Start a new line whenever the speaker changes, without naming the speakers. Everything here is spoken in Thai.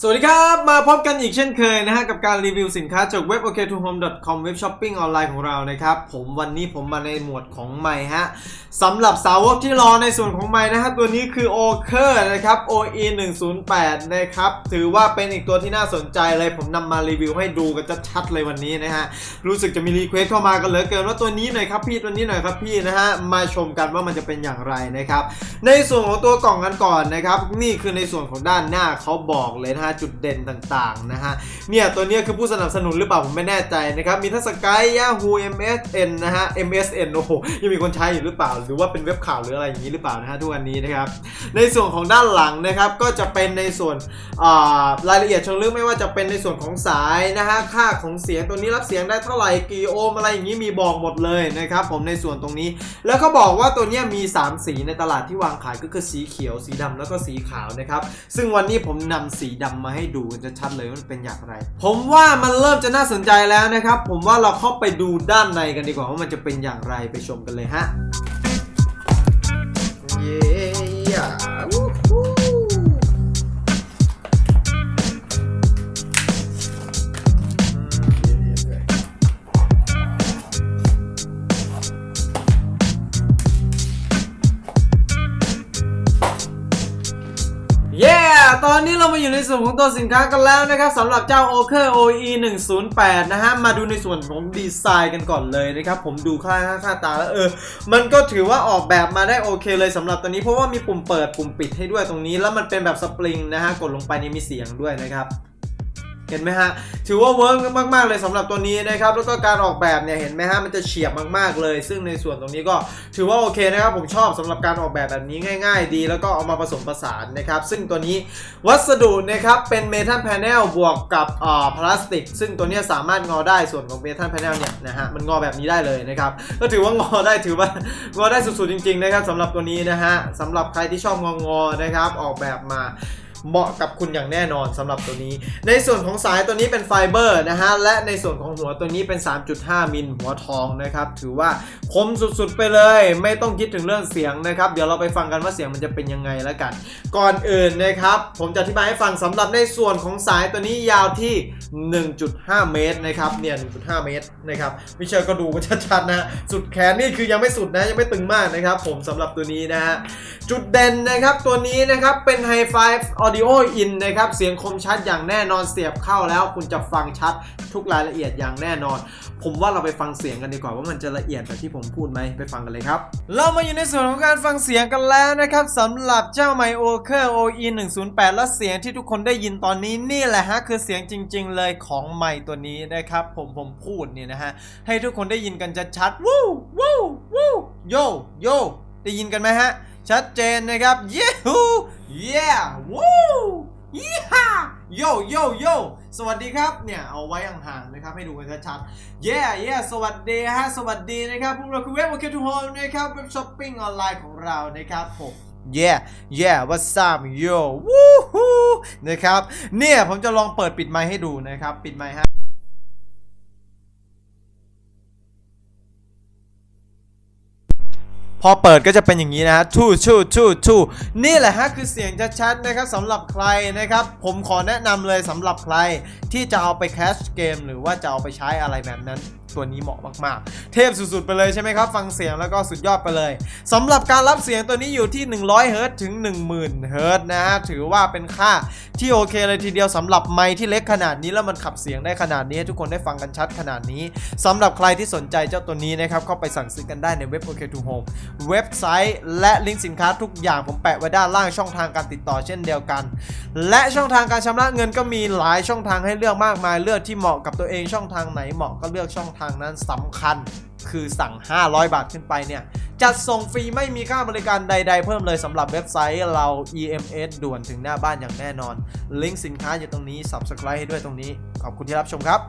สวัสดีครับ มาพบกันอีกเช่นเคยนะฮะ กับการรีวิวสินค้าจากเว็บ ok to home com เว็บช้อปปิ้งออนไลน์ของเรานะครับ ผมวันนี้ผมมาในหมวดของไม้ฮะสำหรับสาวกที่รอในส่วนของไม้นะฮะ ตัวนี้คือ o k e r นะครับ OE 108นะครับ ถือว่าเป็นอีกตัวที่น่าสนใจเลย ผมนำมารีวิวให้ดูกันชัดๆเลยวันนี้นะฮะ รู้สึกจะมีรีเควสเข้ามากันเหลือเกินว่าตัวนี้หน่อยครับพี่ตัวนี้หน่อยครับพี่นะฮะมาชมกันว่ามันจะเป็นอย่างไรนะครับในส่วนของตัวกล่องกันก่อนนะครับนี่คือในส่วนของด้านหน้าเขาบอกเลยนะฮะจุดเด่นต่างๆนะฮะเนี่ยตัวเนี้ยคือผู้สนับสนุนหรือเปล่าผมไม่แน่ใจนะครับมีทั้งสกาย Yahoo MSN นะฮะ MSN โอ้โหยังมีคนใช้อยู่หรือเปล่า หรือว่าเป็นเว็บข่าวหรืออะไรอย่างนี้หรือเปล่านะฮะทุกวันนี้นะครับในส่วนของด้านหลังนะครับก็จะเป็นในส่วนรายละเอียดเชิงลึกไม่ว่าจะเป็นในส่วนของสายนะฮะค่าของเสียงตัวนี้รับเสียงได้เท่าไหร่กี่โอห์มอะไรอย่างนี้มีบอกหมดเลยนะครับผมในส่วนตรงนี้ แล้วก็บอกว่าตัวเนี้ยมี 3 สีในตลาดที่วางขายก็คือสีเขียวสีดำแล้วก็สีขาวนะครับซึ่งวันนี้ผมนำสีดำมาให้ดูกันจะชัดเลยว่ามันเป็นอย่างไร ผมว่ามันเริ่มจะน่าสนใจแล้วนะครับ ผมว่าเราเข้าไปดูด้านในกันดีกว่าว่ามันจะเป็นอย่างไรไปชมกันเลยฮะเตอนนี้เรามาอยู่ในส่วนของตัวสินค้ากันแล้วนะครับสำหรับเจ้า o k e r OE 108นะฮะ มาดูในส่วนของดีไซน์กันก่อนเลยนะครับ ผมดูค่าค่าค่าตาแล้วเออ มันก็ถือว่าออกแบบมาได้โอเคเลยสำหรับตัวนี้เพราะว่ามีปุ่มเปิดปุ่มปิดให้ด้วยตรงนี้ แล้วมันเป็นแบบสปริงนะฮะ กดลงไปนี่มีเสียงด้วยนะครับ เห็นไหมฮะ ถือว่าเวิร์กมาก ๆ เลยสำหรับตัวนี้นะครับ แล้วก็การออกแบบเนี่ย เห็นไหมฮะ มันจะเฉียบมาก ๆ เลย ซึ่งในส่วนตรงนี้ก็ถือว่าโอเคนะครับ ผมชอบสำหรับการออกแบบแบบนี้ง่าย ๆ ดี แล้วก็เอามาผสมผสานนะครับ ซึ่งตัวนี้วัสดุนะครับ เป็นเมทัลแพนเนลบวกกับอ่าพลาสติก ซึ่งตัวนี้สามารถงอได้ ส่วนของเมทัลแพนเนลเนี่ยนะฮะ มันงอแบบนี้ได้เลยนะครับ ก็ถือว่างอได้ ถือว่างอได้สุดๆจริง ๆ นะครับสำหรับตัวนี้นะฮะสำหรับใครที่ชอบงองอๆนะครับ ออกแบบมา เหมาะกับคุณอย่างแน่นอนสำหรับตัวนี้ ในส่วนของสายตัวนี้เป็นไฟเบอร์นะฮะ และในส่วนของหัวตัวนี้เป็น 3.5 มิลหัวทองนะครับ ถือว่าคมสุดๆไปเลย ไม่ต้องคิดถึงเรื่องเสียงนะครับ เดี๋ยวเราไปฟังกันว่าเสียงมันจะเป็นยังไงแล้วกัน ก่อนอื่นนะครับ ผมจะอธิบายให้ฟังสำหรับในส่วนของสายตัวนี้ยาวที่ 1.5 เมตรนะครับ เนี่ย 1.5 เมตรนะครับไม่เชื่อก็ดูกันชัดๆนะ สุดแขนนี่คือยังไม่สุดนะ ยังไม่ตึงมากนะครับ ผมสำหรับตัวนี้นะฮะ จุดเด่นนะครับ ตัวนี้นะครับ เป็น Hi-Fi Audio In นะครับ เสียงคมชัดอย่างแน่นอนเสียบเข้าแล้ว คุณจะฟังชัดทุกรายละเอียดอย่างแน่นอน ผมว่าเราไปฟังเสียงกันดีกว่าว่ามันจะละเอียดแบบที่ผมพูดไหมไปฟังกันเลยครับ เรามาอยู่ในส่วนของการฟังเสียงกันแล้วนะครับสำหรับเจ้า m y o k e r OE 108 และเสียงที่ทุกคนได้ยินตอนนี้นี่แหละฮะคือเสียงจริง ๆ เลยของไมตัวนี้นะครับ ผมผมพูดเนี่ยนะฮะให้ทุกคนได้ยินกันชัดๆวู้วู้วู้โยโยได้ยินกันไหมฮะชัดเจนนะครับเย้ฮู เย้วู้ยี่ห้าโยโยโยสวัสดีครับ เนี่ย เอาไว้ห่างๆนะครับ ให้ดูกันชัดๆเย้เย้สวัสดีฮะ สวัสดีนะครับ พวกเราคือเว็บโอเคทูโฮมนะครับเว็บช้อปปิ้งออนไลน์ของเรานะครับผมเย้เย้วัสซัมโยวู้ฮู้นะครับ เนี่ย ผมจะลองเปิดปิดไมค์ให้ดูนะครับ ปิดไมค์ฮะ อเปิดก็จะเป็นอย่างนี้นะฮะทูชูชูชูนี่แหละฮะคือเสียงชัดๆนะครับสำหรับใครนะครับ ผมขอแนะนำเลยสำหรับใครที่จะเอาไปแคชเกม หรือว่าจะเอาไปใช้อะไรแบบนั้น ตัวนี้เหมาะมากๆ เทพสุดๆไปเลยใช่ไหมครับ ฟังเสียงแล้วก็สุดยอดไปเลยสำหรับการรับเสียงตัวนี้อยู่ที่ 100 เฮิรต์ถึง 10,000 เฮิรต์นะฮะถือว่าเป็นค่าที่โอเคเลยทีเดียวสำหรับไมค์ที่เล็กขนาดนี้แล้วมันขับเสียงได้ขนาดนี้ ทุกคนได้ฟังกันชัดขนาดนี้สำหรับใครที่สนใจเจ้าตัวนี้นะครับเข้าไปสั่งซื้อกันได้ในเว็บ OK to Home เว็บไซต์และลิงก์สินค้าทุกอย่างผมแปะไว้ด้านล่างช่องทางการติดต่อเช่นเดียวกัน และช่องทางการชำระเงินก็มีหลายช่องทางให้เลือกมากมายเลือกที่เหมาะกับตัวเองช่องทางไหนเหมาะก็เลือกช่องทางนั้นสำคัญคือสั่ง 500 บาทขึ้นไปเนี่ยจัดส่งฟรีไม่มีค่าบริการใด ๆ เพิ่มเลยสำหรับเว็บไซต์เรา EMS ด่วนถึงหน้าบ้านอย่างแน่นอน ลิงก์สินค้าอยู่ตรงนี้ Subscribe ให้ด้วยตรงนี้ ขอบคุณที่รับชมครับ